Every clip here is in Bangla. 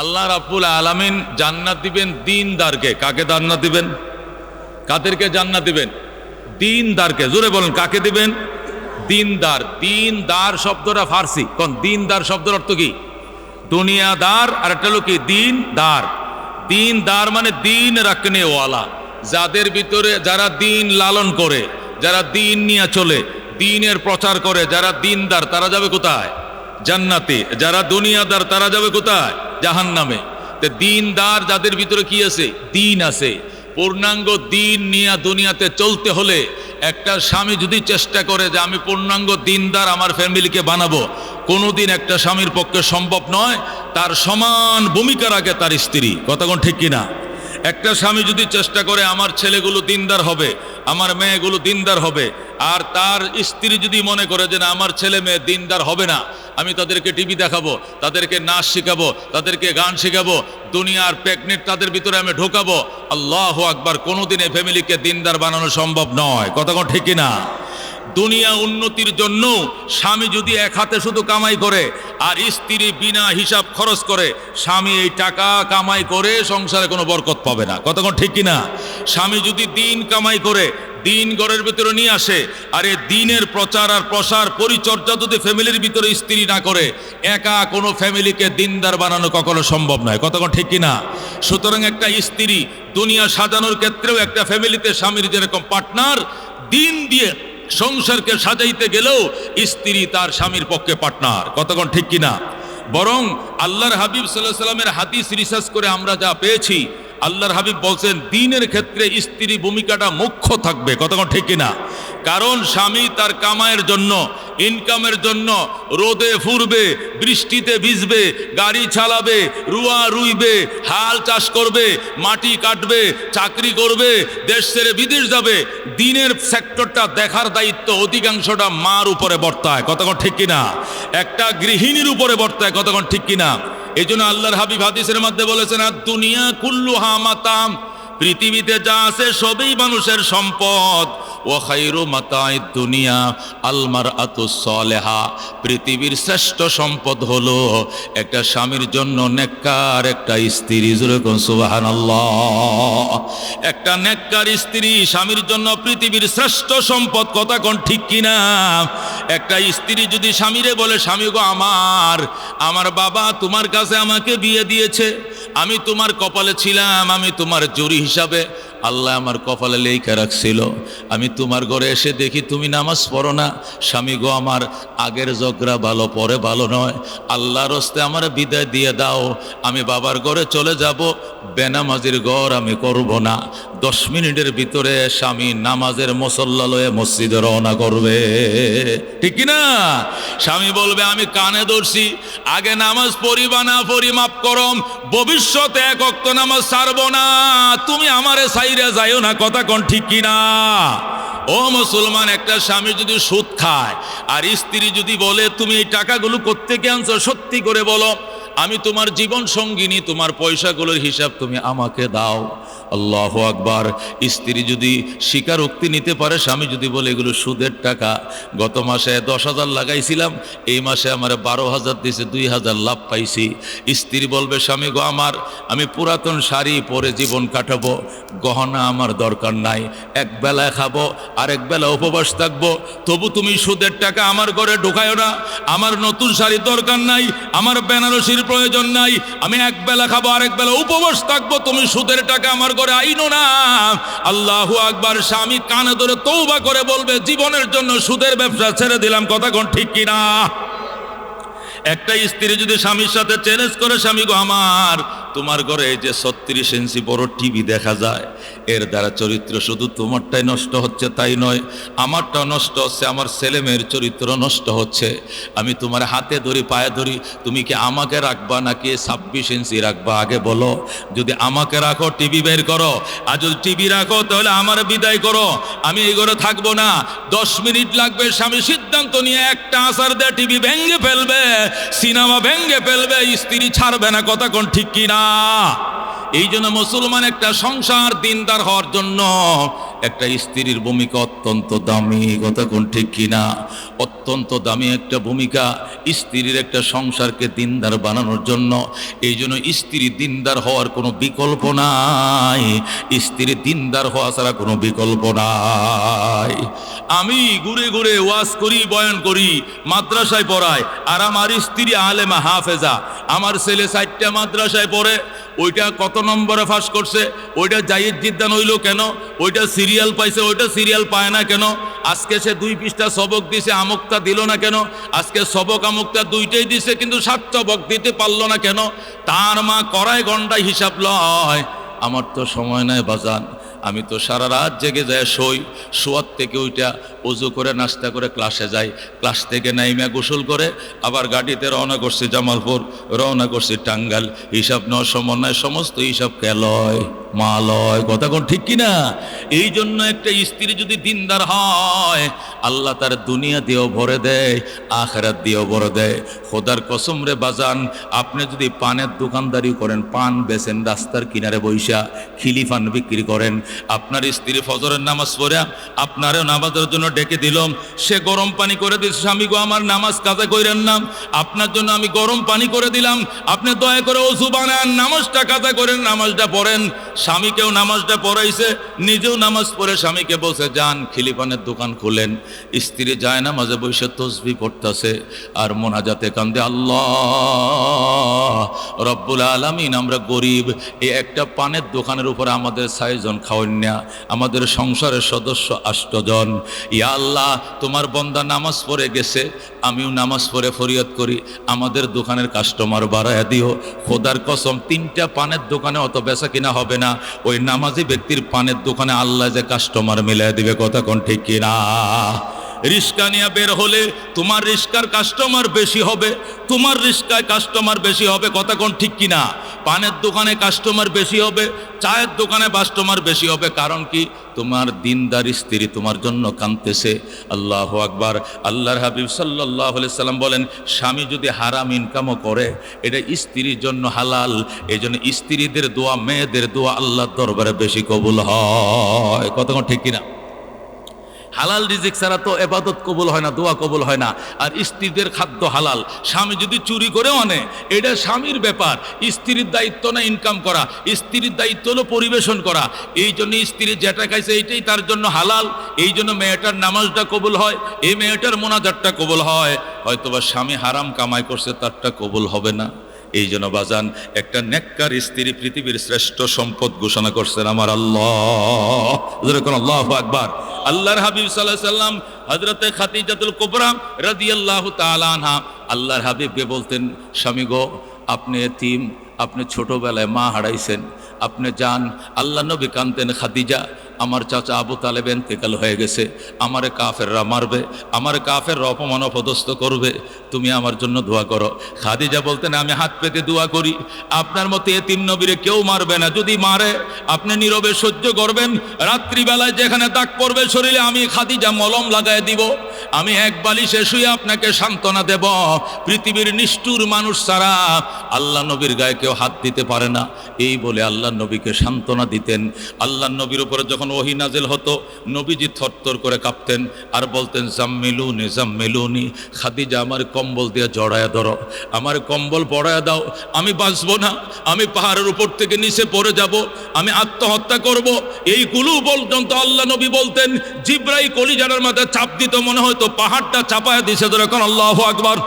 আল্লাহ রাব্বুল আলামিন জান্নাত দিবেন দিনদারকে। কাকে জান্নাত দিবেন? কাদেরকে জান্নাত দিবেন? দিনদারকে। জোরে বলেন, কাকে দিবেন? দিনদার। দিনদার শব্দটা ফার্সি। কোন দিনদার শব্দের অর্থ কি? দুনিয়াদার, আর একটা হলো কি? দিনদার। দিনদার মানে দিন রাখনে ওয়ালা যাদের ভিতরে যারা দিন লালন করে, যারা দিন নিয়ে চলে, দিনের প্রচার করে, যারা দিনদার, তারা যাবে কোথায়? জান্নাতে। যারা দুনিয়াদার, তারা যাবে কোথায়? জাহান নামে দিনদার যাদের ভিতরে কি আছে? দিন আছে। পূর্ণাঙ্গ দিন নিয়ে দুনিয়াতে চলতে হলে একটা স্বামী যদি চেষ্টা করে যে আমি পূর্ণাঙ্গ দিনদার আমার ফ্যামিলিকে বানাবো, কোনোদিন একটা স্বামীর পক্ষে সম্ভব নয়, তার সমান ভূমিকা রাখে তার স্ত্রী। কথা কোন ঠিক কিনা? একটা স্বামী যদি চেষ্টা করে আমার ছেলেগুলো দিনদার হবে আমার মেয়েগুলো দিনদার হবে। আর তার স্ত্রী যদি মনে করে যে না, আমার ছেলে মেয়ে দিনদার হবে না, আমি তাদেরকে টিভি দেখাবো, তাদেরকে নাচ শেখাবো, তাদেরকে গান শেখাবো, দুনিয়ার প্রেগনেন্ট তাদের ভিতরে আমি ঢোকাবো, আল্লাহ আকবার, কোনোদিন এই ফ্যামিলিকে দিনদার বানানো সম্ভব নয়। কতক্ষণ ঠিক কিনা? দুনিয়া উন্নতির জন্য স্বামী যদি এক হাতে শুধু কামাই করে আর স্ত্রী বিনা হিসাব খরচ করে, স্বামী এই টাকা কামাই করে সংসারে কোনো বরকত পাবে না। কতক্ষণ ঠিক কিনা? স্বামী যদি দিন কামাই করে, দিন ঘরের ভিতরে নিয়ে আসে, আর এ দিনের প্রচার আর প্রসার পরিচর্যা যদি ফ্যামিলির ভিতরে স্ত্রী না করে, একা কোনো ফ্যামিলিকে দিনদার বানানো কখনো সম্ভব নয়। কতক্ষণ ঠিক কিনা? সুতরাং একটা স্ত্রী দুনিয়া সাজানোর ক্ষেত্রেও একটা ফ্যামিলিতে স্বামীর যেরকম পার্টনার, দিন দিয়ে সংসারকে সাজাইতে গেলেও স্ত্রী তার স্বামীর পক্ষে পার্টনার কতক্ষণ ঠিক কিনা? বরং আল্লাহর হাবিব সাল্লাহ সাল্লামের হাদিস রিসার্চ করে আমরা যা পেয়েছি আল্লাহর হাবিব বলছেন, দিনের ক্ষেত্রে স্ত্রী ভূমিকাটা মুখ্য থাকবে। কতক্ষণ ঠিক কিনা? কারণ স্বামী তার কামায়ের জন্য, ইনকামের জন্য রোদে ফুরবে, বৃষ্টিতে ভিজবে, গাড়ি চালাবে, রুয়া রুইবে, হাল চাষ করবে, মাটি কাটবে, চাকরি করবে, দেশ ছেড়ে বিদেশ যাবে, দিনের সেক্টরটা দেখার দায়িত্ব অধিকাংশটা মার উপরে বর্তায়। কতক্ষণ ঠিক কিনা? একটা গৃহিণীর উপরে বর্তায়। কতক্ষণ ঠিক কিনা? এই জন্য আল্লাহর হাবিব হাদিসের মধ্যে বলেছেন, আর দুনিয়া কুল্লু হামাতাম পৃথিবীতে যা আছে সবই মানুষের সম্পদ। মাতায় আলমার আতুসলেহা পৃথিবীর শ্রেষ্ঠ সম্পদ হলো একটা স্বামীর জন্য নেককার একটা স্ত্রী। সুবাহান একটা নেককার স্ত্রী স্বামীর জন্য পৃথিবীর শ্রেষ্ঠ সম্পদ কথা কোন ঠিক কিনা? একটা স্ত্রী যদি স্বামীরে বলে, স্বামী গো আমার আমার বাবা তোমার কাছে আমাকে বিয়ে দিয়েছে। আমি তোমার কপালে ছিলাম, আমি তোমার জুরি হিসাবে আল্লাহ আমার কপালে লেখা রাখছিল। আমি তোমার ঘরে এসে দেখি তুমি নামাজ পড়ো না। স্বামী গো, আমার আগের জগরা ভালো, পরে ভালো নয়। আল্লাহর হস্তে আমার বিদায় দিয়ে দাও। আমি বাবার ঘরে চলে যাব। বেনামাজির ঘর আমি করব না। দশ মিনিটের ভিতরে স্বামী নামাজের মুসল্লা লয়ে মসজিদে রওনা করবে। ঠিক না স্বামী বলবে, আমি কানে ধরছি। আগে নামাজ পড়ি বা না পড়ি মাপ করম। ভবিষ্যতে এক অক্ত নামাজ ছাড়বো না। তুমি আমারে সাইরে যাইও না, কথা কন ঠিক কিনা? ও মুসলমান, একটা স্বামী যদি সুদ খায় আর স্ত্রী যদি বলে, তুমি এই টাকাগুলো কোত্থেকে আনছো? সত্যি করে বলো। আমি তোমার জীবন সঙ্গিনী, তোমার পয়সাগুলোর হিসাব তুমি আমাকে দাও। আল্লাহ আকবার। স্ত্রী যদি স্বীকারোক্তি নিতে পারে, স্বামী যদি বলে, এগুলো সুদের টাকা। গত মাসে দশ হাজার লাগাইছিলাম, এই মাসে আমার বারো হাজার দিয়েছে দুই হাজার লাভ পাইছি। স্ত্রী বলবে, স্বামী গো আমার, আমি পুরাতন শাড়ি পরে জীবন কাটাবো, গহনা আমার দরকার নাই, এক বেলায় খাব, আরেক বেলা উপবাস থাকব, তবু তুমি সুদের টাকা আমার ঘরে ঢুকায়ো না, আমার নতুন শাড়ির দরকার নাই, আমার বেনারসির প্রয়োজন নাই। আমি এক বেলা খাব, আরেক বেলা উপবাস থাকব। তুমি সুদের টাকা আমার ঘরে আইনো না। আল্লাহ আকবার স্বামী কানে ধরে তৌবা করে বলবে, জীবনের জন্য সুদের ব্যবসা ছেড়ে দিলাম। কথা কোন ঠিক কিনা? একটা স্ত্রী যদি স্বামীর সাথে চ্যালেঞ্জ করে, স্বামী গো আমার তোমার ঘরে যে ছত্রিশ ইঞ্চি বড় টিভি দেখা যায়, এর দ্বারা চরিত্র শুধু তোমারটাই নষ্ট হচ্ছে তাই নয়, আমারটাও নষ্ট হচ্ছে, আমার ছেলে মেয়ের চরিত্র নষ্ট হচ্ছে। আমি তোমার হাতে ধরি, পায়ে ধরি, তুমি কি আমাকে রাখবা নাকি ছাব্বিশ ইঞ্চি রাখবা? আগে বলো, যদি আমাকে রাখো টিভি বের করো, আর যদি টিভি রাখো, তাহলে আমার বিদায় করো। আমি এই ঘরে থাকব না, দশ মিনিট লাগবে, স্বামী সিদ্ধান্ত নিয়ে একটা আসার দেয় টিভি ভেঙে ফেলবে, সিনেমা ভেঙে ফেলবে, স্ত্রী ছাড়বে না, কথা কোন ঠিক কি না এই জন্য মুসলমান একটা সংসার দিনদার হওয়ার জন্য একটা স্ত্রীর ভূমিকা অত্যন্ত দামি, কথা কোন ঠিক কিনা? অত্যন্ত দামি একটা ভূমিকা স্ত্রীর একটা সংসারকে দিনদার বানানোর জন্য। এই জন্য স্ত্রী দিনদার হওয়ার কোনো বিকল্প নাই। স্ত্রী দিনদার হওয়া ছাড়া কোনো বিকল্প নাই। আমি ঘুরে ঘুরে ওয়াজ করি, বয়ান করি, মাদ্রাসায় পড়াই, আর আমার স্ত্রী আলেমা, হাফেজা, আমার ছেলে চারটা মাদ্রাসায় পড়ে, ওইটা কত নম্বরে ফাঁস করছে, ওইটা জাইদ জিদ্দান হইল কেন, ওইটা সিরিয়াল পাইছে, ওইটা সিরিয়াল পায় না কেন? আজকে সে দুই পৃষ্ঠা সবক দিছে, আমুকটা দিল না কেন? আজকে সবক, আমুকটা দুইটাই দিছে, কিন্তু সাত সবক দিতে পারল না কেন? তার মা কড়াই গন্ডায় হিসাব লয়, আমার তো সময় নাই বাজান, আমি তো সারা রাত জেগে যায় শই, শোয়ার থেকে ওইটা উজু করে নাস্তা করে ক্লাসে যাই, ক্লাস থেকে নাইমা গোসল করে, আবার গাড়িতে রওনা করছি জামালপুর, রওনা করছি টাঙ্গাল হিসাব নেওয়ার সমন্বয় সমস্ত হিসাব কেলয় মালয়। কথা কোন ঠিক কিনা? এই জন্য একটা স্ত্রী যদি দিনদার হয়, আল্লাহ তার দুনিয়া দিয়েও ভরে দেয়, আখেরাত দিয়েও ভরে দেয়। খোদার কসম রে বাজান, আপনি যদি পানের দোকানদারি করেন, পান বেচেন রাস্তার কিনারে বৈশা খিলি পান বিক্রি করেন, আপনার স্ত্রী ফজরের নামাজ পড়ে, আপনারও নামাজের জন্য ডেকে দিলাম সে গরম পানি করে দিচ্ছে স্বামী গো, আমার নামাজ কাজে কইরেন না, আপনার জন্য আমি গরম পানি করে দিলাম, আপনি দয়া করে ওষু বানান, নামাজটা কাজা করেন, নামাজটা পড়েন। স্বামীকেও নামাজটা পড়াইছে, নিজেও নামাজ পড়ে স্বামীকে বসে যান খিলিপানের দোকান খুলেন। স্ত্রী যায় না মাঝে বসে তসবি পড়তেছে আর মোনাজাতে কান্দে, আল্লাহ, রব্বুল আলমিন, আমরা গরিব। এই একটা পানের দোকানের উপর আমাদের ছয়জন খাওয়ান না আমাদের সংসারের সদস্য আষ্টজন। ইয়া আল্লাহ, তোমার বন্দা নামাজ পড়ে গেছে, আমিও নামাজ পড়ে ফরিয়াদ করি। আমাদের দোকানের কাস্টমার বাড়ায় দিও। খোদার কসম, তিনটা পানের দোকানে অত বেচা কিনা হবে না। ওই নামাজি ব্যক্তির পানের দোকানে আল্লাহ যে কাস্টমার মিলাই দিবে, কথা কোন ঠিক কিনা রিস্কা নিয়ে বের হলে তোমার রিস্কার কাস্টমার বেশি হবে, তোমার রিস্কায় কাস্টমার বেশি হবে, কথা কোন ঠিক কিনা পানের দোকানে কাস্টমার বেশি হবে, চায়ের দোকানে কাস্টমার বেশি হবে। কারণ কি? তোমার দিনদার স্ত্রী তোমার জন্য কাঁদতেছে আল্লাহ আকবার। আল্লাহর হাবিব সাল্লাহ সাল্লাম বলেন, স্বামী যদি হারাম ইনকামও করে, এটা স্ত্রীর জন্য হালাল। এই জন্য স্ত্রীদের দোয়া, মেয়েদের দোয়া আল্লাহর দরবারে বেশি কবুল হয়। কতক্ষণ ঠিক কিনা? হালাল রিজিক ছাড়া তো এবাদত কবুল হয় না, দোয়া কবুল হয় না। আর স্ত্রীদের খাদ্য হালাল। স্বামী যদি চুরি করেও আনে, এটা স্বামীর ব্যাপার। স্ত্রীর দায়িত্ব না ইনকাম করা। স্ত্রীর দায়িত্ব হলো পরিবেশন করা। এই জন্য স্ত্রী যেটা খাইছে এইটাই তার জন্য হালাল। এই জন্য মেয়েটার নামাজটা কবুল হয়। এই মেয়েটার মোনাজারটা কবুল হয়। হয়তোবা স্বামী হারাম কামাই করছে, তারটা কবুল হবে না। এই জন্য বাজান, একটা নেককার স্ত্রী পৃথিবীর শ্রেষ্ঠ সম্পদ ঘোষণা করছেন আমার আল্লাহ। যেরকম আল্লাহ আকবার। আল্লাহর হাবিব সাল্লাহ সাল্লাম হজরতে খাতিজাতুল কোবরা রাদি আল্লাহ তালানহা আল্লাহর হাবিবকে বলতেন, স্বামী গো, আপনি এতিম, আপনি ছোটবেলায় মা হারাইছেন, আপনি যান, আল্লাহ নবী কান্তেন খাদিজা আমার চাচা আবু তালেব এন্তেকাল হয়ে গেছে। আমারে কাফেররা মারবে, আমার কাফেররা অপমান অপদস্থ করবে। তুমি আমার জন্য দোয়া করো। খাদিজা বলতেন, আমি হাত পেতে দোয়া করি। আপনার মতে এতিম নবীরে কেউ মারবে না। যদি মারে, আপনি নীরবে সহ্য করবেন। রাত্রিবেলায় যেখানে দাগ পড়বে শরীরে আমি খাদিজা মলম লাগায় দিব। আমি এক বালিশে শুয়ে আপনাকে সান্ত্বনা দেব। পৃথিবীর নিষ্ঠুর মানুষ ছাড়া আল্লাহ নবীর গায়ে কেউ হাত দিতে পারে না। এই বলে আল্লাহ নবীকে সান্ত্বনা দিতেন। আল্লাহ নবীর উপরে যখন ওহি নাজেল হতো, নবীজি থরথর করে কাঁপতেন আর বলতেন, জাম্মেলুনি জাম্মেলুনি, খাদিজা আমার কম্বল দিয়ে জড়ায়া ধরো। আমার কম্বল পড়ায়া দাও, আমি বাঁচবো না, আমি পাহাড়ের উপর থেকে নিচে পড়ে যাব, আমি আত্মহত্যা করব। এই কুলু পর্যন্ত আল্লাহ নবী বলতেন জিব্রাই কলিজারের মাথায় চাপ দিত, মনে হয়তো পাহাড়টা চাপায়া দিছে ধরে এখন, আল্লাহ আকবার।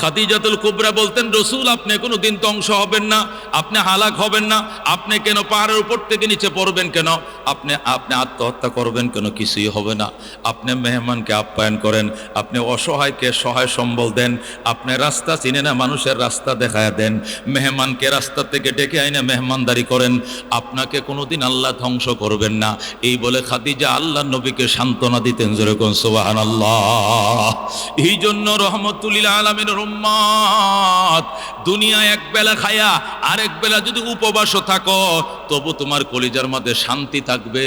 খাদিজাতুল কুবরা বলতেন, রসুল, আপনি কোনো দিন ধ্বংস হবেন না, আপনি হালাক হবেন না, আপনি কেন পাহাড়ের উপর থেকে নিচে পড়বেন কেন? আপনি আপনি আত্মহত্যা করবেন কেন? কিছুই হবে না। আপনি মেহমানকে আপ্যায়ন করেন, আপনি অসহায়কে সহায় সম্বল দেন, আপনি রাস্তা চিনে না মানুষের রাস্তা দেখায় দেন, মেহমানকে রাস্তা থেকে ডেকে আইনে মেহমানদারি করেন, আপনাকে কোনোদিন আল্লাহ ধ্বংস করবেন না। এই বলে খাদিজা আল্লাহ নবীকে সান্ত্বনা দিতেন যেরকম সোবাহান আল্লাহ এই জন্য রহমতুল্লিল আলমের রম্মাত দুনিয়া এক বেলা খায়া আরেক বেলা যদি উপবাসও থাকো, তবু তোমার কলিজার মধ্যে শান্তি থাকবে।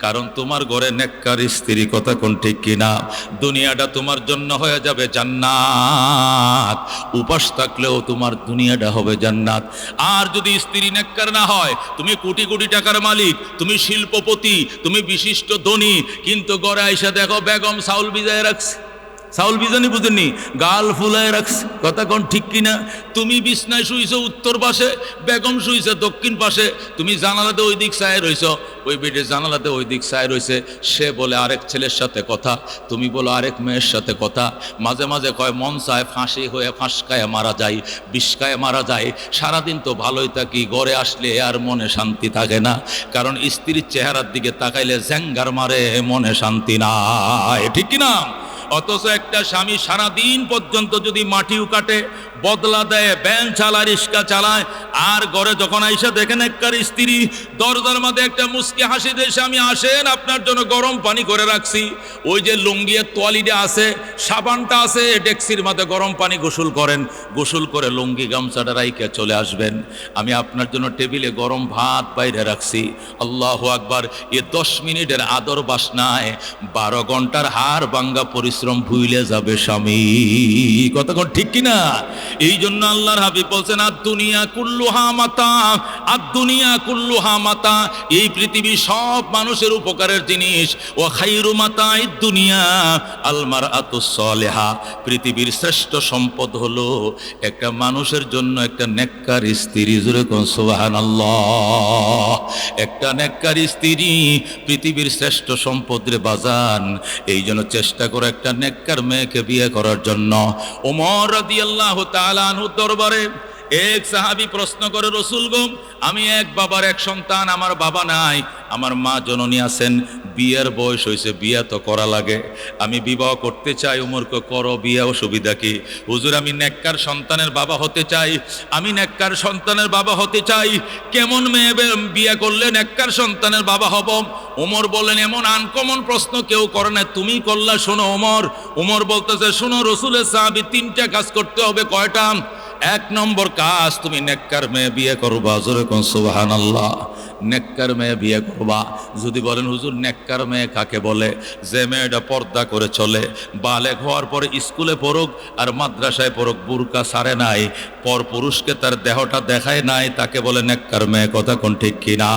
কারণ তোমার ঘরে নেককার স্ত্রী কথা কোন ঠিক কিনা? দুনিয়াটা তোমার জন্য হয়ে যাবে জান্নাত। উপাস থাকলেও তোমার দুনিয়াটা হবে জান্নাত। আর যদি স্ত্রী নেককার না হয়, তুমি কোটি কোটি টাকার মালিক, তুমি শিল্পপতি, তুমি বিশিষ্ট ধনী, কিন্তু গড়ে আইসা দেখো বেগম সাউল বিজয় রাখছে। সাউল বিজানি বুঝেননি? গাল ফুলায় রাখছে। কথা কোন ঠিক কিনা? তুমি বিছনায় শুইছো উত্তর পাশে, বেগম শুইছে দক্ষিণ পাশে। তুমি জানালাতে ওই দিক সায় রইছ। ওই বেডে জানালাতে ওই দিক সায় রইছে। সে বলে আরেক ছেলের সাথে কথা। তুমি বলো আরেক মেয়ের সাথে কথা। মাঝে মাঝে কয়, মন চায় ফাঁসি হয়ে ফাঁসকায় মারা যায় বিষকায় মারা যায়। সারাদিন তো ভালোই থাকি, ঘরে আসলে আর মনে শান্তি থাকে না। কারণ স্ত্রীর চেহারার দিকে তাকাইলে জ্যাঙ্গার মারে মনে শান্তি নাই। ঠিক কিনা? অথচ একটা স্বামী সারা দিন পর্যন্ত যদি মাটিও কাটে বদলা দেয় ব্যান চালায়, রিক্সা চালায়। আর ঘরে যখন আইসা দেখেন একটার স্ত্রী, দরজার মধ্যে একটা মুসকে হাসি দিয়ে স্বামী আসেন, আপনার জন্য গরম পানি করে রাখছি। ওই যে লুঙ্গিয়ের তোয়ালিটা আছে, সাবানটা আছে, ডেক্সির মধ্যে গরম পানি গোসল করেন। গোসল করে লুঙ্গি গামছাটা রাইকে চলে আসবেন। আমি আপনার জন্য টেবিলে গরম ভাত বাইরে রাখছি। আল্লাহ আকবার, এ দশ মিনিটের আদর বাসনায় বারো ঘণ্টার হার বাঙ্গা পরিশ্রম ভুইলে যাবে স্বামী। কতক্ষণ ঠিক কিনা? এই জন্য আল্লাহর হাবিব বলছেন আর দুনিয়া কুল্লুহা মাতা আর দুনিয়া কুল্লুহা মাতা, এই পৃথিবী সব মানুষের উপকারের জিনিস। ও খাইরু মাতা দুনিয়া আলমার আতুসলেহা পৃথিবীর শ্রেষ্ঠ সম্পদ হলো একটা মানুষের জন্য একটা নেককার স্ত্রী। জুড়ে কোন সুবাহান একটা নেককার স্ত্রী পৃথিবীর শ্রেষ্ঠ সম্পদ রে বাজান। এই জন্য চেষ্টা করো একটা নেককার মেয়েকে বিয়ে করার জন্য। ওমর রাদিয়াল্লাহু তাআলা আনহু দরবারে এক সাহাবি প্রশ্ন করে, রসুল গো আমি এক বাবার এক সন্তান, আমার বাবা নাই, আমার মা জননী আছেন, বিয়ের বয়স হয়েছে, বিয়ে তো করা লাগে। আমি বিবাহ করতে চাই, উমরকে করো, বিয়ে অসুবিধা কি? হুজুর, আমি নেককার সন্তানের বাবা হতে চাই, আমি নেককার সন্তানের বাবা হতে চাই, কেমন মেয়ে বিয়ে করলে নেককার সন্তানের বাবা হব? ওমর বললেন, এমন আনকমন প্রশ্ন কেউ করে না, তুমি করলা শোনো ওমর ওমর বলতেছে, শোনো, রসুলের সাহাবি তিনটা কাজ করতে হবে, কয়টা? এক নম্বর কাজ তুমি নেককার মেয়ে বিয়ে করবা জোরে কোন সুবাহান আল্লাহ নেককার মেয়ে বিয়ে করবা। যদি বলেন, হুজুর নেককার মেয়ে কাকে বলে? যে মেয়েটা পর্দা করে চলে, বালেক হওয়ার পরে স্কুলে পড়ুক আর মাদ্রাসায় পড়ুক, বুরকা সারে নাই, পর পুরুষকে তার দেহটা দেখায় নাই, তাকে বলে নেককার মেয়ে। কথা কোন ঠিক কিনা?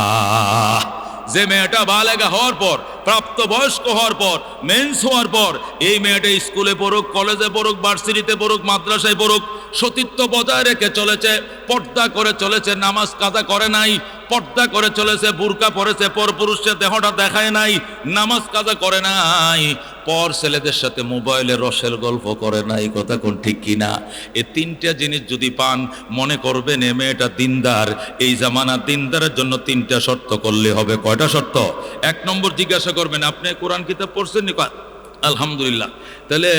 যে মেয়েটা বালেগা হওয়ার পর, প্রাপ্ত বয়স্ক হওয়ার পর মেন্স হওয়ার পর, এই মেয়েটা স্কুলে পড়ুক কলেজে পড়ুক ভার্সিটিতে পড়ুক, মাদ্রাসায় পড়ুক, সতীত্ব বজায় রেখে চলেছে, পর্দা করে চলেছে, নামাজ কাজা করে নাই, পর্দা করে চলেছে, বুরকা পরেছে পর পুরুষের দেহটা দেখায় নাই, নামাজ কাজা করে নাই। পর ছেলেদের সাথে মোবাইলে রসের গল্প করে না, এই কথা কোন ঠিক কিনা এ তিনটা জিনিস যদি পান, মনে করবেন এ মেয়েটা দিনদার। এই জামানা দিনদারের জন্য তিনটা শর্ত করলে হবে। কয়টা শর্ত? এক নম্বর জিজ্ঞাসা করবেন, আপনি কোরআন কিতাব পড়ছেন? আলহামদুলিল্লাহ। তাহলে,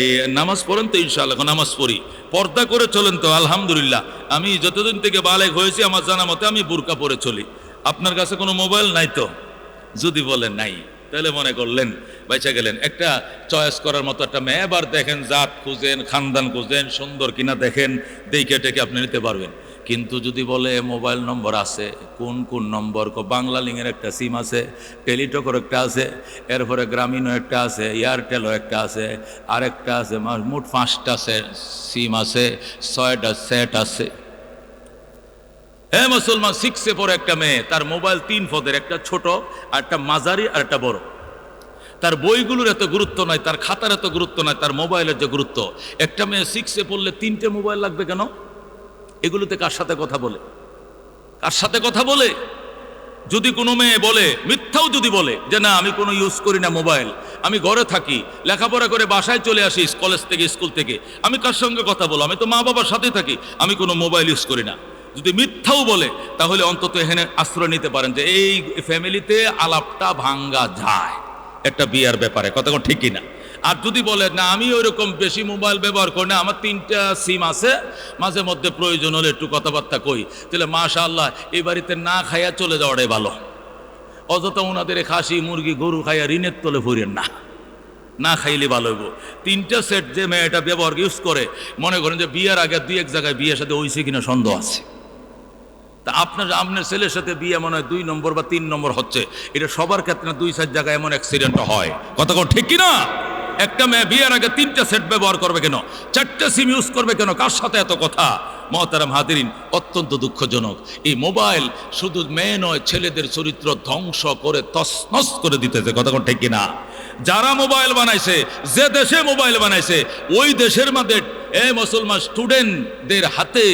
এই নামাজ পড়েন তো ইনশাআল্লাহ, এখন নামাজ পড়ি। পর্দা করে চলেন তো, আলহামদুলিল্লাহ। আমি যতদিন থেকে বালেক হয়েছি, আমার জানা মতে আমি বুরকা পরে চলি। আপনার কাছে কোনো মোবাইল নাই তো? যদি বলেন, নাই। তাহলে মনে করলেন, বেঁচে গেলেন। একটা চয়েস করার মতো একটা মেয়ে, এবার দেখেন জাত খুঁজেন, খানদান খুঁজেন, সুন্দর কিনা দেখেন, দেখে টেকে আপনি নিতে পারবেন। কিন্তু যদি বলে মোবাইল নম্বর আছে, কোন কোন নম্বর? বাংলা লিংয়ের একটা সিম আছে, টেলিটকর একটা আছে, এরপরে গ্রামীণও একটা আছে এয়ারটেলও একটা আছে, আরেকটা আছে মোট পাঁচটা সিম আছে, ছয়টা সেট আছে। হ্যাঁ মুসলমান সিক্সে পরে একটা মেয়ে, তার মোবাইল তিন পদের, একটা ছোট, আর একটা মাঝারি, আর একটা বড়। তার বইগুলোর এত গুরুত্ব নয়, তার খাতার এত গুরুত্ব নয়, তার মোবাইলের যে গুরুত্ব। একটা মেয়ে সিক্সে পড়লে তিনটে মোবাইল লাগবে কেন? এগুলোতে কার সাথে কথা বলে? কার সাথে কথা বলে? যদি কোনো মেয়ে বলে, মিথ্যাও যদি বলে, যে না, আমি কোনো ইউজ করি না মোবাইল আমি ঘরে থাকি, লেখাপড়া করে বাসায় চলে আসি কলেজ থেকে স্কুল থেকে, আমি কার সঙ্গে কথা বলো আমি তো মা বাবার সাথে থাকি, আমি কোনো মোবাইল ইউজ করি না। যদি মিথ্যাও বলে, তাহলে অন্তত এখানে আশ্রয় নিতে পারেন যে এই ফ্যামিলিতে আলাপটা ভাঙ্গা যায়। একটা বিয়ার ব্যাপারে, কথা ঠিকই না আর যদি বলে, না, আমি ওইরকম বেশি মোবাইল ব্যবহার করি না, আমার তিনটা সিম আছে, মাঝে মধ্যে প্রয়োজন হলে একটু কথাবার্তা কই, তাহলে মাশা আল্লাহ এই বাড়িতে না খাইয়া চলে যাওয়াটাই ভালো। অযথা ওনাদের খাসি, মুরগি, গরু খাইয়া ঋণের তলে ফুরেন না। না খাইলে ভালো হইব। তিনটা সেট যে মেয়েটা ব্যবহার ইউজ করে, মনে করেন যে বিয়ের আগে দুই এক জায়গায় বিয়ের সাথে হইছে কিনা সন্দেহ আছে। তা আপনার আপনার ছেলের সাথে বিয়ে মনে হয় দুই নম্বর বা তিন নম্বর হচ্ছে। এটা সবার ক্ষেত্রে দুই চার জায়গায় এমন অ্যাক্সিডেন্ট হয়। কথা কোন ঠিক কিনা? একটা মেয়ে বিয়ের আগে তিনটা সেট ব্যবহার করবে কেন? চারটে সিম ইউজ করবে কেন? কার সাথে এত কথা? মহতারাম হাদিরিন অত্যন্ত দুঃখজনক। এই মোবাইল শুধু মেয়ে নয়, ছেলেদের চরিত্র ধ্বংস করে তসনস করে দিতেছে। কথা কোন ঠিক কিনা? যারা মোবাইল বানাইছে, যে দেশে মোবাইল বানাইছে, ওই দেশের মধ্যে, এ মুসলমান স্টুডেন্টদের হাতে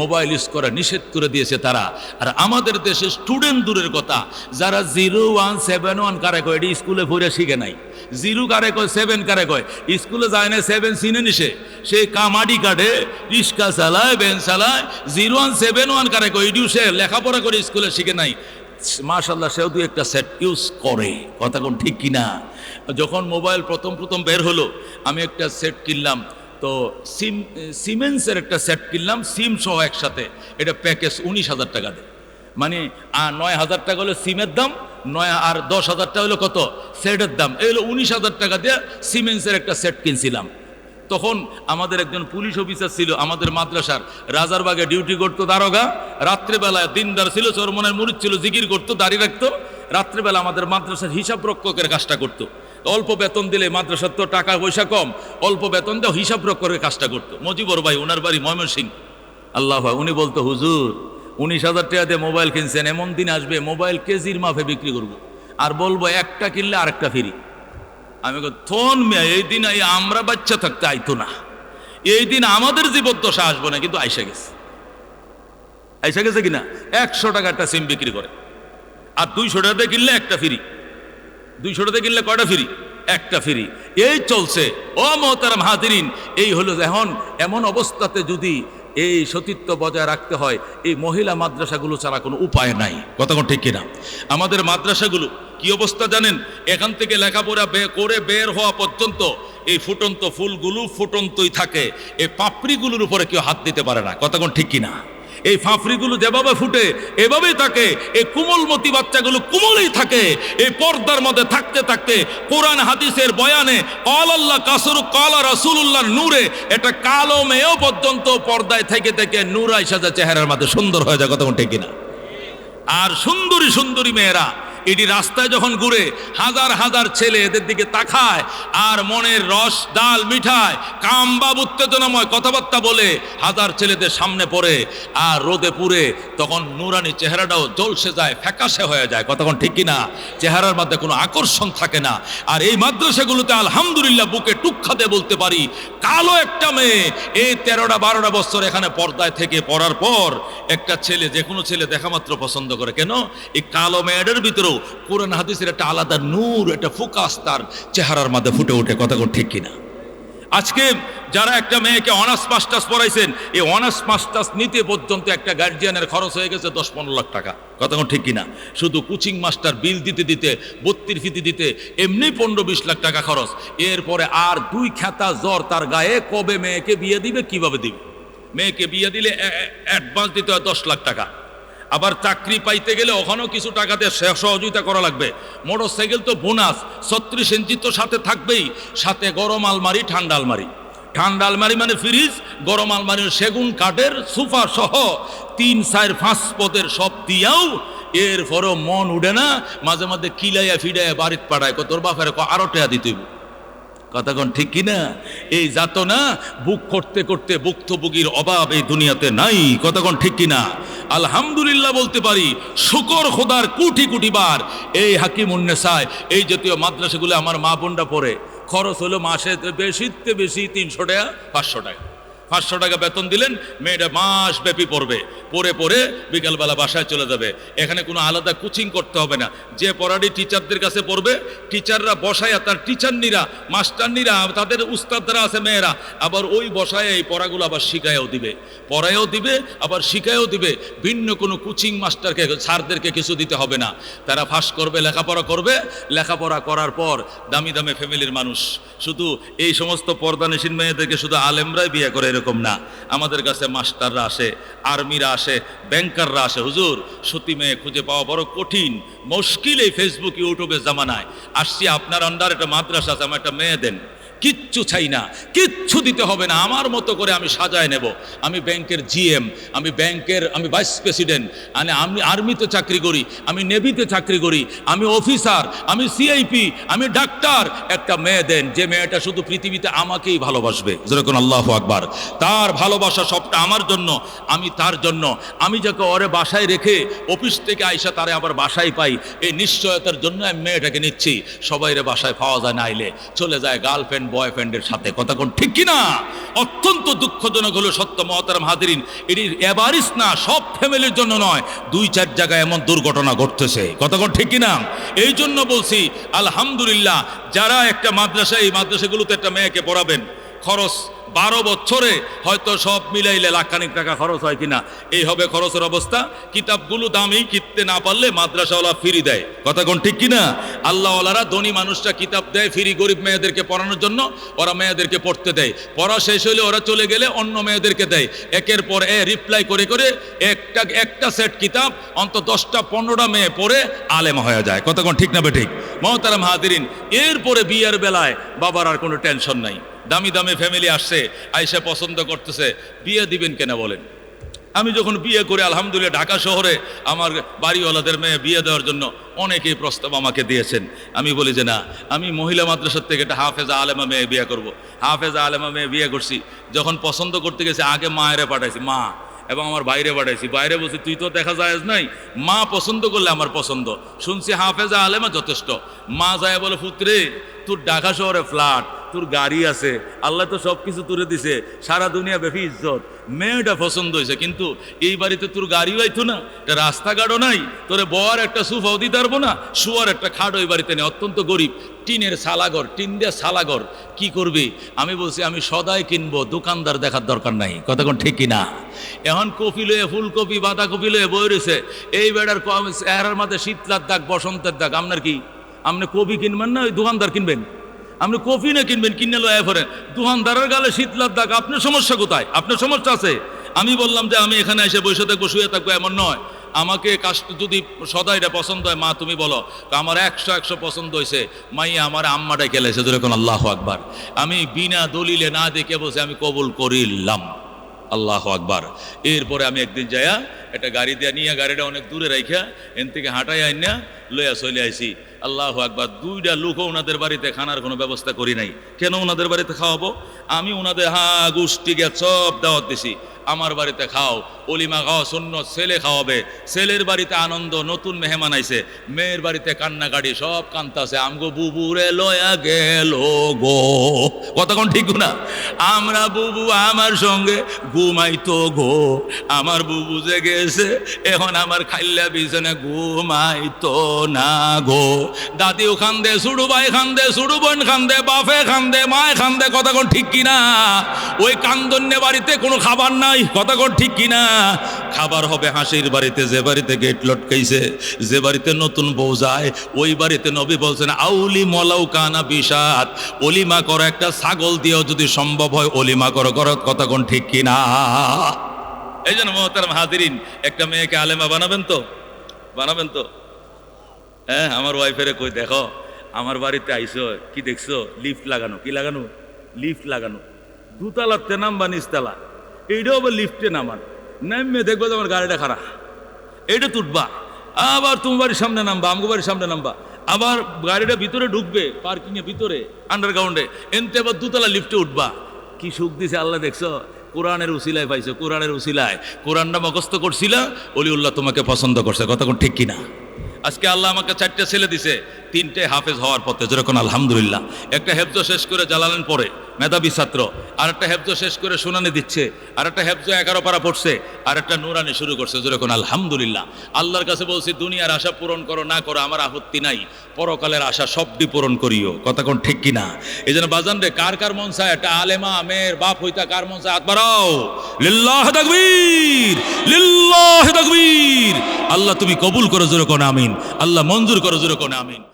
মোবাইল ইউজ করা নিষেধ করে দিয়েছে তারা। আর আমাদের দেশে স্টুডেন্ট দূরের কথা, যারা জিরো ওয়ান সেভেন ওয়ান কারে কয়, এটি স্কুলে পড়ে শিখে নাই। জিরো কারে কয়, সেভেন কারে কয়, স্কুলে যায় না সেভেন সিনে নিছে। সে কামাডি কাটে রিক্সা চালায়, ভ্যান চালায়, জিরো ওয়ান সেভেন ওয়ান কারে কয়, এটিও সে লেখাপড়া করে স্কুলে শিখে নাই। মাশাল্লাহ সেও দু একটা সেট ইউজ করে। কথা কোন ঠিক কিনা যখন মোবাইল প্রথম প্রথম বের হলো, আমি একটা সেট কিনলাম, তো সিম সিমেন্সের একটা সেট কিনলাম সিম সহ একসাথে। এটা প্যাকেজ উনিশ হাজার টাকা দেয়। মানে নয় হাজার টাকা হলো সিমের দাম, নয়, আর দশ হাজার টাকা হলো কত? সেটের দাম। এই হলো উনিশ হাজার টাকা দিয়ে সিমেন্সের একটা সেট কিনছিলাম। তখন আমাদের একজন পুলিশ অফিসার ছিল আমাদের মাদ্রাসার। রাজারবাগে ডিউটি করতো দারোগা। রাত্রেবেলায় দিনদার ছিল চরমনের মুরিদ ছিল, জিকির করতো দাঁড়িয়ে রাখতো। রাত্রেবেলা আমাদের মাদ্রাসার হিসাব রক্ষকের কাজটা করতো। অল্প বেতন দিলে মাদ্রাসার তো টাকা পয়সা কম, অল্প বেতন দেওয়া হিসাব রক্ষকের কাজটা করতো। মজিবর ভাই ওনার বাড়ি ময়মনসিং আল্লাহ উনি বলতো, হুজুর, উনিশ হাজার টাকা দিয়ে মোবাইল কিনছেন, এমন দিন আসবে, মোবাইল কেজির মাফে বিক্রি করব। আর বলব, একটা কিনলে আরেকটা ফ্রি। আমি থন মেয়ে, এই দিন এই আমরা বাচ্চা থাকতে আইতো না। এই দিন আমাদের জীবন জীবদ্দশা আসব না, কিন্তু আইসা গেছে। আইসা গেছে কিনা? একশো টাকা একটা সিম বিক্রি করে। আর দুইশো টাকাতে কিনলে একটা ফ্রি। দুইশো টাকাতে কিনলে কয়টা ফ্রি? একটা ফ্রি। এই চলছে। ও মহতারাম হাতিরিন এই হলো এখন এমন অবস্থাতে যদি এই সতীত্ব বজায় রাখতে হয়। এই মহিলা মাদ্রাসাগুলো ছাড়া কোনো উপায় নাই। কথা ঠিক কিনা? আমাদের মাদ্রাসাগুলো কি অবস্থা জানেন? এখান থেকে লেখাপড়া বে, করে বের হওয়া পর্যন্ত এই ফুটন্ত ফুলগুলো ফুটন্তই থাকে। এই পাপড়িগুলোর উপরে কেউ হাত দিতে পারে না। কথা ঠিক কিনা? এই ফাফরিগুলো যেভাবে ফুটে, এভাবেই থাকে। এই কুমলমতি বাচ্চাগুলো কুমলেই থাকে। এই পর্দার মধ্যে থাকতে থাকতে কোরআন, হাদিসের বয়ানে কল আল্লাহ কাসর কলা রাসুল্লাহ নূরে, এটা কালো মেয়েও পর্যন্ত পর্দায় থেকে থেকে নূরাই সাজা চেহারার মধ্যে সুন্দর হয়ে যায়, কথা ঠিক কিনা? আর সুন্দরী সুন্দরী মেয়েরা এটি রাস্তায় যখন ঘুরে হাজার হাজার ছেলে এদের দিকে তাকায় আর মনের রস ডাল মিঠায় কামবাব উত্তেজনাময় কথাবার্তা বলে হাজার ছেলেদের সামনে পড়ে আর রোদে পুড়ে তখন নুরানি চেহারাটাও জলসে যায়, ফ্যাকাশে হয়ে যায়। কতক্ষণ ঠিক কিনা? চেহারার মধ্যে কোনো আকর্ষণ থাকে না। আর এই মাদ্রাসাগুলোতে আলহামদুলিল্লাহ বুকে টুকখাতে বলতে পারি, কালো একটা মেয়ে এই তেরোটা বারোটা বছর এখানে পর্দায় থেকে পড়ার পর একটা ছেলে, যে কোনো ছেলে দেখা মাত্র পছন্দ করে। কেন? এই কালো মেয়েদের ভিতরেও কোরআন হাদিসের একটা আলাদা নূর, একটা ফোকাস তার চেহারার মধ্যে ফুটে ওঠে। কথা কোন ঠিক কিনা? আজকে যারা একটা মেয়েকে অনার্স মাস্টার্স পড়াইছেন, এই অনার্স মাস্টার্স নিতে পর্যন্ত একটা গার্জিয়ানের খরচ হয়ে গেছে দশ পনেরো লাখ টাকা। কথা ঠিক কিনা? শুধু কোচিং মাস্টার, বিল দিতে দিতে বত্রির ফিতি দিতে, এমনি পনেরো বিশ লাখ টাকা খরচ। এরপরে আর দুই খ্যাতা জ্বর তার গায়ে, কবে মেয়েকে বিয়ে দিবে, কীভাবে দিবে? মেয়েকে বিয়ে দিলে অ্যাডভান্স দিতে হয় দশ লাখ টাকা। আবার চাকরি পাইতে গেলে ওখানেও কিছু টাকাতে সহযোগিতা করা লাগবে মোটর সাইকেল তো বোনাস, ছত্রিশ ইঞ্চি তো সাথে থাকবেই, সাথে গরম আলমারি, ঠান্ডা আলমারি ঠান্ডা আলমারি মানে ফ্রিজ, গরম আলমারি সেগুন, কাঠের সুফা সহ তিন, চার, পাঁচ পদের সব দিয়াও এরপরও মন উঠে না, মাঝে মাঝে কিলাইয়া ফিডাইয়া বাড়িতে পাঠায় কত তোর বাপের আরও টেয়া দিতে। কথাগণ ঠিক কিনা? এই যাতনা বুক করতে করতে ভুক্তভোগীর অভাব এই দুনিয়াতে নাই। কথাগণ ঠিক কিনা? আলহামদুলিল্লাহ বলতে পারি, শুকর খোদার কোটি কোটি বার এই হাকিম উন্নেসায় এই জাতীয় মাদ্রাসাগুলো আমার মা বোনরা পড়ে। খরচ হলো মাসে বেশিতে বেশি তিনশো টাকা, পাঁচশো টাকা। পাঁচশো টাকা বেতন দিলেন, মেয়েটা মাস ব্যাপী পড়বে। পড়ে পড়ে বিকালবেলা বাসায় চলে যাবে। এখানে কোনো আলাদা কোচিং করতে হবে না। যে পড়াটি টিচারদের কাছে পড়বে, টিচাররা বসায় তার টিচারনিরা, মাস্টারনিরা, তাদের উস্তাদরা আছে মেয়েরা, আবার ওই বসায় এই পড়াগুলো আবার শিখায়ও দিবে। পড়ায়ও দিবে, আবার শিখায়ও দিবে। ভিন্ন কোনো কোচিং মাস্টারকে, স্যারদেরকে কিছু দিতে হবে না। তারা ফাঁস করবে, লেখাপড়া করবে। লেখাপড়া করার পর দামি দামি ফ্যামিলির মানুষ। শুধু এই সমস্ত পর্দা পর্দানিসীন মেয়েদেরকে শুধু আলেমরাই বিয়ে করে এরকম না। আমাদের কাছে মাস্টাররা আসে, আর্মিরা আসে, ব্যাংকাররা আসে। হুজুর, সতী মেয়ে খুঁজে পাওয়া বড় কঠিন, মুশকিল এই ফেসবুক ইউটিউবের জামানায়। আসছি আপনার আন্ডার একটা মাদ্রাসা আছে, আমার একটা মেয়ে দেন। কিচ্ছু চাই না, কিচ্ছু দিতে হবে না, আমার মতো করে আমি সাজায় নেব। আমি ব্যাংকের জিএম আমি ব্যাংকের, আমি ভাইস প্রেসিডেন্ট মানে আমি আর্মিতে চাকরি করি, আমি নেভিতে চাকরি করি, আমি অফিসার, আমি সিআইপি আমি ডাক্তার। একটা মেয়ে দেন, যে মেয়েটা শুধু পৃথিবীতে আমাকেই ভালোবাসবে। যেরকম আল্লাহ আকবার। তার ভালোবাসা সবটা আমার জন্য, আমি তার জন্য। আমি যাকে ওরে বাসায় রেখে অফিস থেকে আইসা তারে আবার বাসায় পাই, এই নিশ্চয়তার জন্য আমি মেয়েটাকে নিচ্ছি। সবাইরে বাসায় পাওয়া যায় না আইলে। চলে যায় গার্লফ্রেন্ড বয়ফ্রেন্ডের সাথে। কথা কোন ঠিক কিনা? অত্যন্ত দুঃখজনক হলো সত্য, মহতারাম হাদিরিন এটি এভারিস না, সব ফ্যামিলির জন্য নয়। দুই চার জায়গায় এমন দুর্ঘটনা ঘটতেছে। কথা কোন ঠিক কিনা? এই জন্য বলছি, আলহামদুলিল্লাহ, যারা একটা মাদ্রাসা এই মাদ্রাসাগুলোতে একটা মেয়েকে পড়াবেন খরচ বারো বছরে হয়তো সব মিলাইলে লাখখানিক টাকা খরচ হয় কিনা? এই হবে খরচের অবস্থা। কিতাবগুলো দামি, কিনতে না পারলে মাদ্রাসাওয়ালা ফিরি দেয়। কথা কোন ঠিক কিনা? আল্লাহওয়ালারা ধনী মানুষরা কিতাব দেয় ফিরি গরিব মেয়েদেরকে পড়ানোর জন্য, ওরা মেয়েদেরকে পড়তে দেয়। পড়া শেষ হলে ওরা চলে গেলে অন্য মেয়েদেরকে দেয়। একের পর এ রিপ্লাই করে করে একটা একটা সেট কিতাব অন্তত দশটা, পনেরোটা মেয়ে পড়ে আলেম হয়ে যায়। কথা কোন ঠিক না বে ঠিক মহতারাম হাদিরিন এরপরে বিয়ের বেলায় বাবার আর কোনো টেনশন নাই। দামি দামি ফ্যামিলি আসছে, আইসা পছন্দ করতেছে, বিয়ে দিবেন কেন বলেন? আমি যখন বিয়ে করে আলহামদুলিল্লাহ ঢাকা শহরে আমার বাড়িওয়ালাদের মেয়ে বিয়ে দেওয়ার জন্য অনেকেই প্রস্তাব আমাকে দিয়েছেন। আমি বলি যে না, আমি মহিলা মাদ্রাসার থেকে একটা হাফেজা আলেমা মেয়ে বিয়ে করব। হাফেজা আলেমা মেয়ে বিয়ে করছি, যখন পছন্দ করতে গেছি আগে মায়েরে পাঠাইছি, মা, এবং আমার বাইরে পাঠাইছি। বাইরে বলছি, তুই তো দেখা যায় নাই, মা পছন্দ করলে আমার পছন্দ। শুনছি হাফেজা আলেমা যথেষ্ট। মা যায় বলে পুত্রে তোর ঢাকা শহরে ফ্ল্যাট তোর গাড়ি আছে, আল্লাহ তো সব কিছু তুলে দিছে, সারা দুনিয়া ব্যাপী ইজ্জত। মেয়েটা পছন্দ হয়েছে, কিন্তু এই বাড়িতে তোর গাড়িও আইতো না একটা রাস্তাঘাটও নাই, তোরে বর একটা সুফাও দিতে পারব না, শুয়ার একটা খাট ওই বাড়িতে নেই, অত্যন্ত গরিব, টিনের সালাগর টিন দিয়ে সালাগর কি করবি? আমি বলছি, আমি সদাই কিনবো, দোকানদার দেখার দরকার নাই কতক্ষণ ঠিক কিনা? এখন কপি লয়ে, ফুলকপি, বাঁধাকপি লয়ে বই রয়েছে, এই বেড়ার চেহারার মাঝে শীতলার দাগ, বসন্তের দাগ, আপনার কি? আপনি কপি কিনবেন না, ওই দোকানদার কিনবেন? আপনি কফি না কিনবেন, কিনে লয়া ফেরেন। দোকানদারের গালে শীতলার দাগ আপনার সমস্যা কোথায়? আপনার সমস্যা আছে? আমি বললাম যে আমি এখানে এসে বসে থাকব, শুয়ে থাকব, এমন নয়। আমাকে কাস্ট যদি সদা এটা পছন্দ হয়, মা তুমি বলো আমার একশো একশো পছন্দ হয়েছে। মাইয়া, আমার আম্মাটাই খেলেছে যেরকম আল্লাহ আকবার। আমি বিনা দলিলে না দেখে বসে আমি কবুল করিলাম। আল্লাহ আকবার। এরপরে আমি একদিন যাইয়া একটা গাড়ি দিয়ে নিয়ে গাড়িটা অনেক দূরে রাইখা, এন থেকে হাঁটাই আইনা লইয়া চলে আইছি। আল্লাহ আকবার, দুইটা লোকও ওনাদের বাড়িতে খানার কোনো ব্যবস্থা করি নাই। কেন ওনাদের বাড়িতে খাওয়াবো? আমি ওনাদের হা গোষ্ঠীকে সব দাওয়াত দিছি। আমার বাড়িতে খাও। অলিমা খাওয়া শূন্য ছেলে খাওয়াবে। ছেলের বাড়িতে আনন্দ, নতুন মেহমান আইছে। মেয়ের বাড়িতে কান্নাকাটি, সব কান্তাছে আমগো বুবুরে লয়া গেল গো। কতক্ষণ ঠিক না? আমরা বুবু আমার সঙ্গে ঘুমাইতো গো। আমার বুবু যে গেছে, এখন আমার খাইলা বিছানে ঘুমাইতো না গো। দাদিও খান্দে, সুড়ু ভাই খান্দে, সুড়ু বোন খান খান্দে, বাপে খান্দে, মায় খান্দে কতক্ষণ ঠিক কিনা? ওই কান্দন্যে বাড়িতে কোনো খাবার নাই কতক্ষণ ঠিক কিনা? খাবার হবে হাসির বাড়িতে, যে বাড়িতে গেট লটকাইছে, যে বাড়িতে নতুন বউ যায়, ওই বাড়িতে নবী বলছেন, আউলি মলাউ কানা বিষাদ। অলিমা করো, একটা ছাগল দিয়েও যদি সম্ভব হয়, অলিমা করো করো কতক্ষণ ঠিক কিনা? এই জন্য মহতারাম হাজিরিন, একটা মেয়েকে আলেমা বানাবেন তো? বানাবেন তো? হ্যাঁ আমার ওয়াইফেরে কই, দেখো, আমার বাড়িতে আইসো, কি দেখছ? লিফট লাগানো, কি লাগানো? লিফট লাগানো। দুতলাতে নামবা নিচতলা। এইটাও আবার লিফটে নামান। নামবে দেখব তোমার গাড়িটা খারাপ। এটা তুটবা। আবার তোমার বাড়ির সামনে নামবা, আমগো বাড়ির সামনে নামবা। আবার গাড়িটা ভিতরে ঢুকবে পার্কিং এর ভিতরে আন্ডারগ্রাউন্ডে এনতে আবার দুতলা লিফটে উঠবা। কি সুখ দিছে আল্লাহ দেখছ? কোরআনের উসিলায় পাইছো, কোরআনের উসিলায়। কোরআনটা মুখস্থ করছিলা, অলিউল্লাহ তোমাকে পছন্দ করছে। কতক্ষণ ঠিক কিনা? আজকে আল্লাহ আমাকে চারটে ছেলে দিছে। তিনটে হাফেজ হওয়ার পথে, যেরকম আলহামদুলিল্লাহ। একটা হেফজ শেষ করে জ্বালালেন পরে মেধাবী ছাত্র আর একটা হেফজ শেষ করে শুনানি দিচ্ছে আর একটা হেফজ এগারো পারা পড়ছে আর একটা নুরানি শুরু করছে, যেরকম আলহামদুলিল্লাহ। আল্লাহর কাছে বলছি, দুনিয়ার আশা পূরণ করো, না করো, আমার আপত্তি নাই। পরকালের আশা সবটি পূরণ করিও। কথা কোন ঠিক কিনা? এই জন্য বাজান রে, কার কার মন চায়? একটা আলেমা, মেয়ের বাপ হইতা কার মন চায়? হাত লিল্লাহ তাকবীর লিল্লাহ তাকবীর। আল্লাহ তুমি কবুল করো যেরকম, আমিন। আল্লাহ মঞ্জুর করো যেরকম, আমিন।